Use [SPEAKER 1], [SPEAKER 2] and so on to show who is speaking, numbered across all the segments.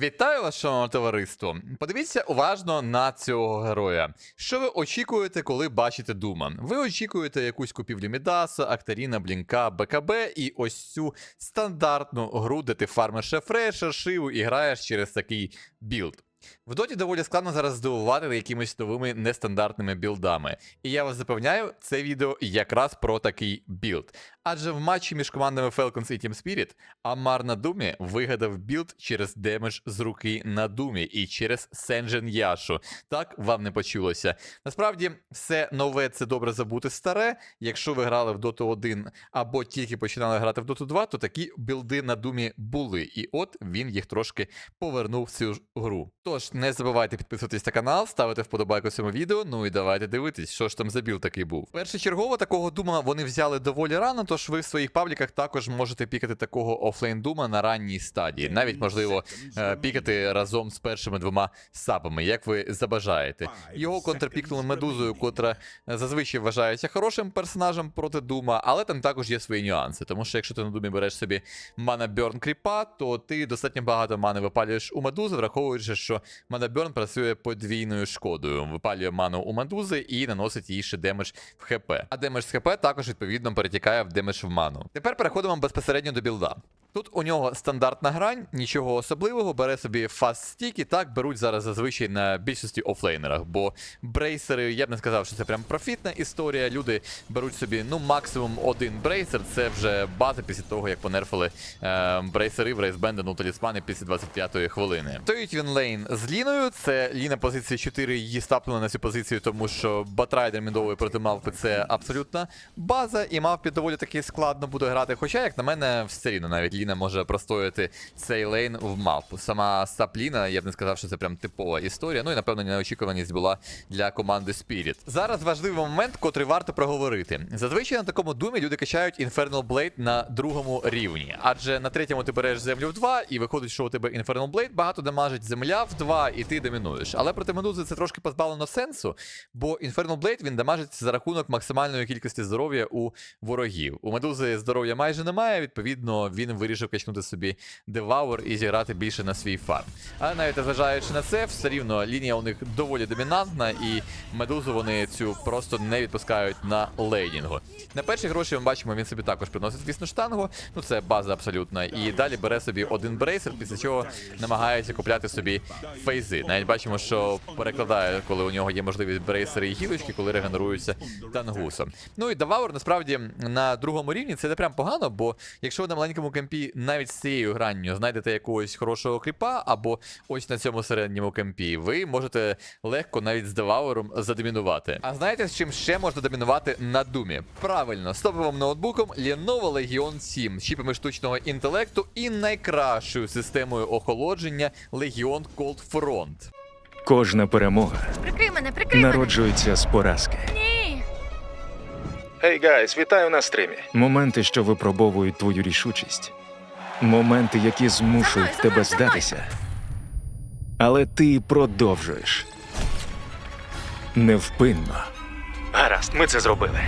[SPEAKER 1] Вітаю вас, шановне товариство. Подивіться уважно на цього героя. Що ви очікуєте, коли бачите Дума? Ви очікуєте якусь купівлю Мідаса, Актаріна, Блінка, БКБ і ось цю стандартну гру, де ти фармиш рефрешер, шиву і граєш через такий білд. В доті доволі складно зараз здивувати якимись новими нестандартними білдами. І я вас запевняю, це відео якраз про такий білд. Адже в матчі між командами Falcons і Team Spirit Амар на Думі вигадав білд через демедж з руки на Думі і через Сенджен Яшу. Так вам не почулося. Насправді, все нове це добре забути старе. Якщо ви грали в Dota 1 або тільки починали грати в Dota 2, то такі білди на Думі були. І от він їх трошки повернув в цю гру. Тож не забувайте підписуватись на канал, ставити вподобайку цьому відео. Ну і давайте дивитись, що ж там за білд такий був. Першочергово такого дума вони взяли доволі рано, тож ви в своїх пабліках також можете пікати такого офлейн дума на ранній стадії. Навіть можливо е, пікати разом з першими двома сапами, як ви забажаєте. Його контрпікнули медузою, котра е, зазвичай вважається хорошим персонажем проти Дума, але там також є свої нюанси. Тому що якщо ти на Думі береш собі мана Бьорн кріпа, то ти достатньо багато мани випалюєш у медузи, враховуючи, що мана Бьорн працює подвійною шкодою. Випалює ману у медузи і наносить їй ще демедж в ХП. А демедж з ХП також відповідно перетікає в демедж в ману. Тепер переходимо безпосередньо до білда. Тут у нього стандартна грань, нічого особливого, бере собі фаст стік і так беруть зараз зазвичай на більшості офлейнерах, бо брейсери, я б не сказав, що це прям профітна історія. Люди беруть собі ну максимум один брейсер. Це вже база після того, як понерфили е, брейсери в рейсбенди, ну талісмани після 25-ї хвилини. Стоїть він лейн з Ліною. Це Ліна позиції 4, її стапнули на цю позицію, тому що батрайдер мідовий проти мавпи це абсолютна база, і мавпі доволі таки складно буде грати. Хоча, як на мене, все рівно навіть Ліна може простояти цей лейн в мавпу. Сама Сапліна, я б не сказав, що це прям типова історія. Ну і напевно неочікуваність була для команди Spirit. Зараз важливий момент, котрий варто проговорити. Зазвичай на такому думі люди качають Infernal Blade на другому рівні, адже на третьому ти береш землю в 2, і виходить, що у тебе Infernal Blade багато дамажить земля в 2, і ти домінуєш. Але проти медузи це трошки позбавлено сенсу, бо Infernal Blade він дамажить за рахунок максимальної кількості здоров'я у ворогів. У медузи здоров'я майже немає, відповідно, він вирішив качнути собі Деваур і зіграти більше на свій фарм. Але навіть незважаючи на це, все рівно лінія у них доволі домінантна, і медузу вони цю просто не відпускають на лейдінгу. На перші гроші ми бачимо, він собі також приносить, звісно, штангу. Ну це база абсолютна. І далі бере собі один брейсер, після чого намагається купляти собі фейзи. Навіть бачимо, що перекладає, коли у нього є можливість брейсери і гілочки, коли регенеруються тангусом. Ну і Даваур насправді на другому рівні це не прям погано, бо якщо на маленькому кемпі навіть з цією гранню знайдете якогось хорошого кріпа, або ось на цьому середньому кемпі, ви можете легко навіть з Девауром задомінувати. А знаєте, з чим ще можна домінувати на думі? Правильно, з топовим ноутбуком Lenovo Legion 7 з чіпами штучного інтелекту і найкращою системою охолодження Legion Cold Front.
[SPEAKER 2] Кожна перемога
[SPEAKER 3] Прикрий мене, прикрий мене.
[SPEAKER 2] з поразки.
[SPEAKER 3] Ні.
[SPEAKER 4] Гей, гайс, вітаю на стрімі.
[SPEAKER 2] Моменти, що випробовують твою рішучість. Моменти, які змушують
[SPEAKER 3] За мною, за
[SPEAKER 2] тебе
[SPEAKER 3] мною, за мною.
[SPEAKER 2] здатися. Але ти продовжуєш. Невпинно.
[SPEAKER 4] Гаразд, ми це зробили.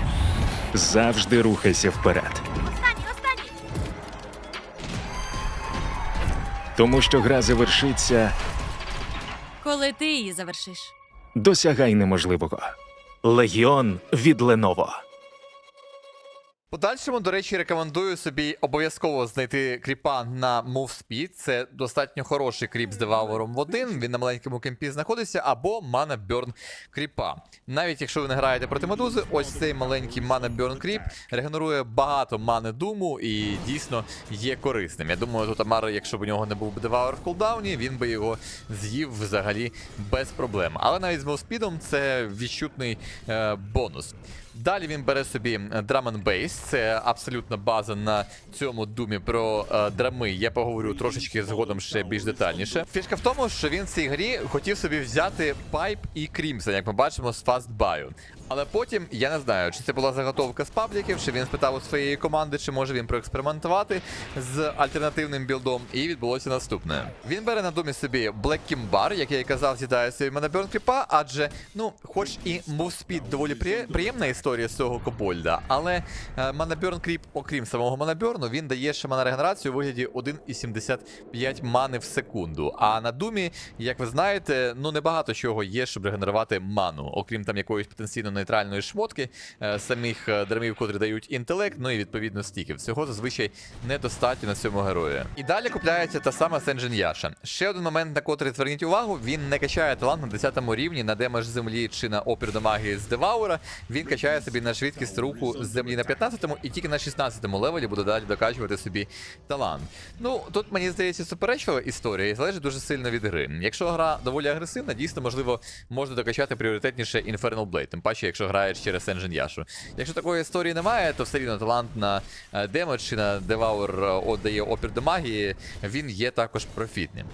[SPEAKER 2] Завжди рухайся вперед.
[SPEAKER 3] Останній, останній.
[SPEAKER 2] Тому що гра завершиться,
[SPEAKER 3] Коли ти її завершиш.
[SPEAKER 2] досягай неможливого. Легіон від Леново.
[SPEAKER 1] Подальшому, до речі, рекомендую собі обов'язково знайти кріпа на Move Speed. Це достатньо хороший кріп з девавором в один. Він на маленькому кемпі знаходиться, або Mana Burn кріпа. Навіть якщо ви не граєте проти медузи, ось цей маленький Mana Burn кріп регенерує багато мани думу і дійсно є корисним. Я думаю, тут Амар, якщо б у нього не був би деваур в кулдауні, він би його з'їв взагалі без проблем. Але навіть з мовспідом це відчутний е, бонус. Далі він бере собі Drum and Bass, це абсолютна база на цьому думі про е, драми. Я поговорю трошечки згодом ще більш детальніше. Фішка в тому, що він в цій грі хотів собі взяти пайп і крімсон, як ми бачимо з Bio. Але потім я не знаю, чи це була заготовка з пабліків, чи він спитав у своєї команди, чи може він проекспериментувати з альтернативним білдом. І відбулося наступне. Він бере на домі собі Black Kimbar, як я і казав, з'їдає собі Манаберн Кріпа, адже, ну, хоч і мовспід доволі при- приємна історія з цього Кобольда, але Манаберн Кріп, окрім самого Манаберну, він дає ще регенерацію у вигляді 1,75 мани в секунду. А на думі, як ви знаєте, ну небагато чого є, щоб регенерувати ману, окрім там якоїсь потенційно нейтральної шмотки, е, самих е, драмів, котрі дають інтелект, ну і відповідно стіків. Всього зазвичай недостатньо на цьому герої. І далі купляється та сама Сенджин Яша. Ще один момент, на котрий зверніть увагу, він не качає талант на 10 рівні на демедж землі чи на опір до магії з Деваура. Він качає собі на швидкість руху з землі на 15-му і тільки на 16-му левелі буде далі докачувати собі талант. Ну тут мені здається суперечлива історія і залежить дуже сильно від гри. Якщо гра доволі агресивна, дійсно можливо можна докачати пріоритетніше Infernal Blade, тим паче, якщо граєш через Engine Яшу. Якщо такої історії немає, то все рівно талант на е, демедж чи на Деваур отдає опір до магії, він є також профітним.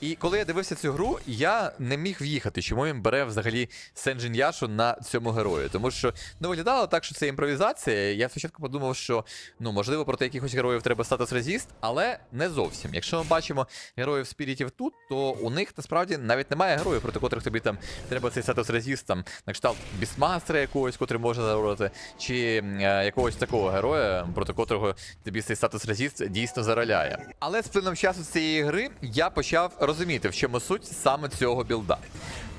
[SPEAKER 1] І коли я дивився цю гру, я не міг в'їхати, чому він бере взагалі Сенджин Яшу на цьому герої. Тому що ну виглядало так, що це імпровізація. Я спочатку подумав, що ну можливо проти якихось героїв треба статус резіст, але не зовсім. Якщо ми бачимо героїв спірітів тут, то у них насправді навіть немає героїв, проти котрих тобі там треба цей статус резіст, там на кшталт бісмастера якогось, котрий може зароти, чи е, якогось такого героя, проти котрого тобі цей статус резіст дійсно зароляє. Але з плином часу цієї гри я почав розуміти, в чому суть саме цього білда.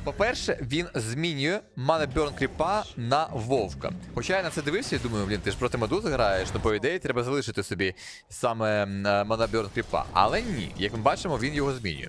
[SPEAKER 1] По-перше, він змінює Манеберн Кріпа на Вовка. Хоча я на це дивився і думаю, блін, ти ж проти медузи граєш, ну по ідеї треба залишити собі саме Манеберн Кріпа. Але ні, як ми бачимо, він його змінює.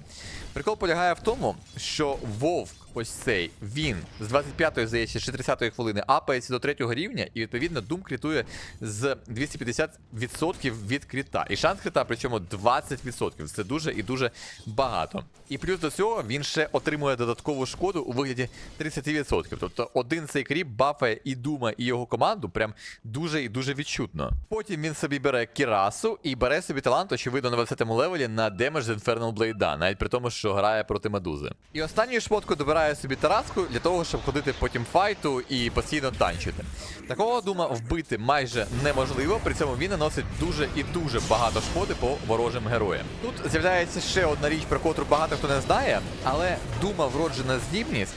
[SPEAKER 1] Прикол полягає в тому, що Вовк, ось цей, він з 25-ї, здається, чи 30-ї хвилини апається до 3-го рівня, і відповідно Дум крітує з 250% від кріта. І шанс крита, причому 20%. Це дуже і дуже багато. І плюс до цього він ще отримує додаткову шкоду у вигляді 30%. Тобто один цей кріп бафає і Дума, і його команду прям дуже і дуже відчутно. Потім він собі бере Кірасу і бере собі талант, очевидно, на 20-му левелі на демедж з Infernal Blade, навіть при тому, що грає проти медузи. І останню шмотку добирає собі Тараску для того, щоб ходити потім файту і постійно танчити. Такого дума вбити майже неможливо, при цьому він наносить дуже і дуже багато шкоди по ворожим героям. Тут з'являється ще одна річ, про котру багато хто не знає, але дума вроджена здібність.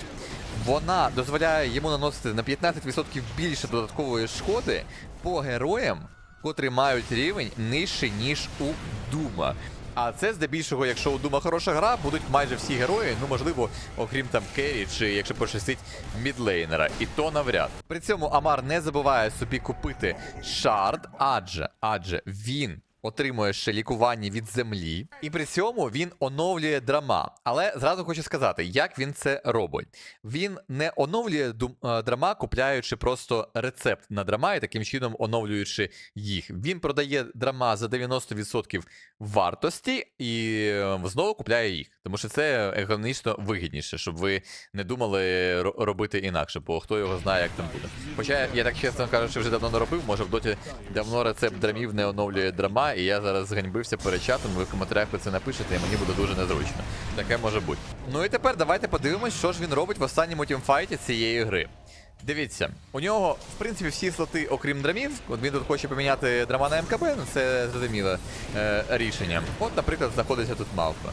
[SPEAKER 1] Вона дозволяє йому наносити на 15% більше додаткової шкоди по героям, котрі мають рівень нижче, ніж у Дума. А це здебільшого, якщо у Дума хороша гра, будуть майже всі герої, ну можливо, окрім там Керрі, чи якщо пощастить мідлейнера, і то навряд. При цьому Амар не забуває собі купити шард, адже адже він. Отримує ще лікування від землі, і при цьому він оновлює драма. Але зразу хочу сказати, як він це робить. Він не оновлює е, драма, купляючи просто рецепт на драма і таким чином оновлюючи їх. Він продає драма за 90% вартості і е, знову купляє їх. Тому що це економічно вигідніше, щоб ви не думали робити інакше, бо хто його знає, як там буде. Хоча я так чесно кажучи, вже давно не робив, може в доті давно рецепт драмів не оновлює драма, і я зараз зганьбився перед чатом, ви в коментарях про це напишете, і мені буде дуже незручно. Таке може бути. Ну і тепер давайте подивимось, що ж він робить в останньому тімфайті цієї гри. Дивіться, у нього, в принципі, всі слоти, окрім драмів. От він тут хоче поміняти драма на МКБ, ну це зрозуміле е, рішення. От, наприклад, знаходиться тут мавпа.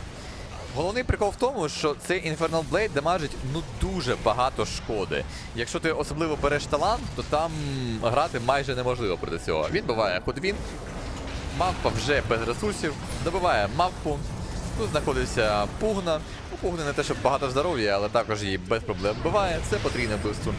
[SPEAKER 1] Головний прикол в тому, що цей Infernal Blade дамажить ну дуже багато шкоди. Якщо ти особливо береш талант, то там грати майже неможливо проти цього. Він буває ходвін, мавпа вже без ресурсів, добиває мавпу. Тут знаходиться пугна. У пугни не те, щоб багато здоров'я, але також її без проблем вбиває. Це потрійне вбивство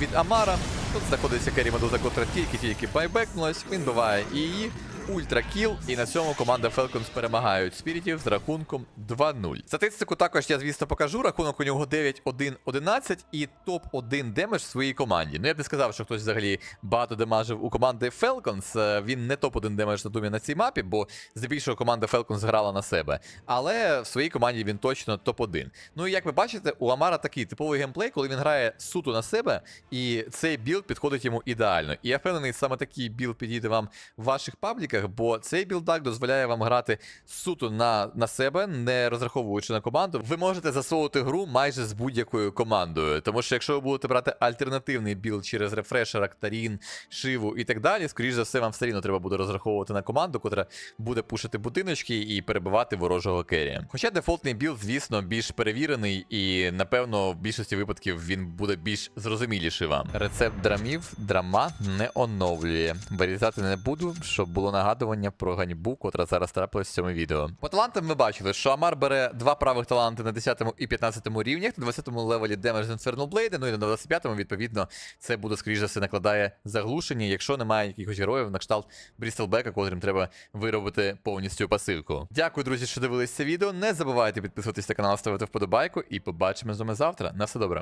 [SPEAKER 1] від Амара. Тут знаходиться Керрі Медуза, котра тільки-тільки байбекнулась. Він биває і її. Ультракіл, і на цьому команда Falcons перемагають спірітів з рахунком 2-0. Статистику також я, звісно, покажу. Рахунок у нього 9-1-11 і топ-1 демедж в своїй команді. Ну я б не сказав, що хтось взагалі багато демажив у команди Falcons. Е, Він не топ-1 демедж на думі на цій мапі, бо здебільшого команда Falcons грала на себе. Але в своїй команді він точно топ-1. Ну і як ви бачите, у Амара такий типовий геймплей, коли він грає суто на себе, і цей білд підходить йому ідеально. І я впевнений, саме такий білд підійде вам в ваших пабліках. Настройках, бо цей білдак дозволяє вам грати суто на, на себе, не розраховуючи на команду. Ви можете засовувати гру майже з будь-якою командою. Тому що якщо ви будете брати альтернативний білд через рефрешер, Актарін, Шиву і так далі, скоріш за все, вам все рівно треба буде розраховувати на команду, котра буде пушити будиночки і перебивати ворожого керрі. Хоча дефолтний білд, звісно, більш перевірений, і напевно в більшості випадків він буде більш зрозуміліший вам. Рецепт драмів драма не оновлює. Вирізати не буду, щоб було нагадування про ганьбу, котра зараз трапилась в цьому відео. По талантам ми бачили, що Амар бере два правих таланти на 10 і 15 рівнях, на 20 левелі Damage Infernal Blade, ну і на 25-му, відповідно, це буде, скоріш за все, накладає заглушення, якщо немає якихось героїв на кшталт Брістелбека, котрим треба виробити повністю пасивку. Дякую, друзі, що дивились це відео. Не забувайте підписуватись на канал, ставити вподобайку, і побачимо з вами завтра. На все добре.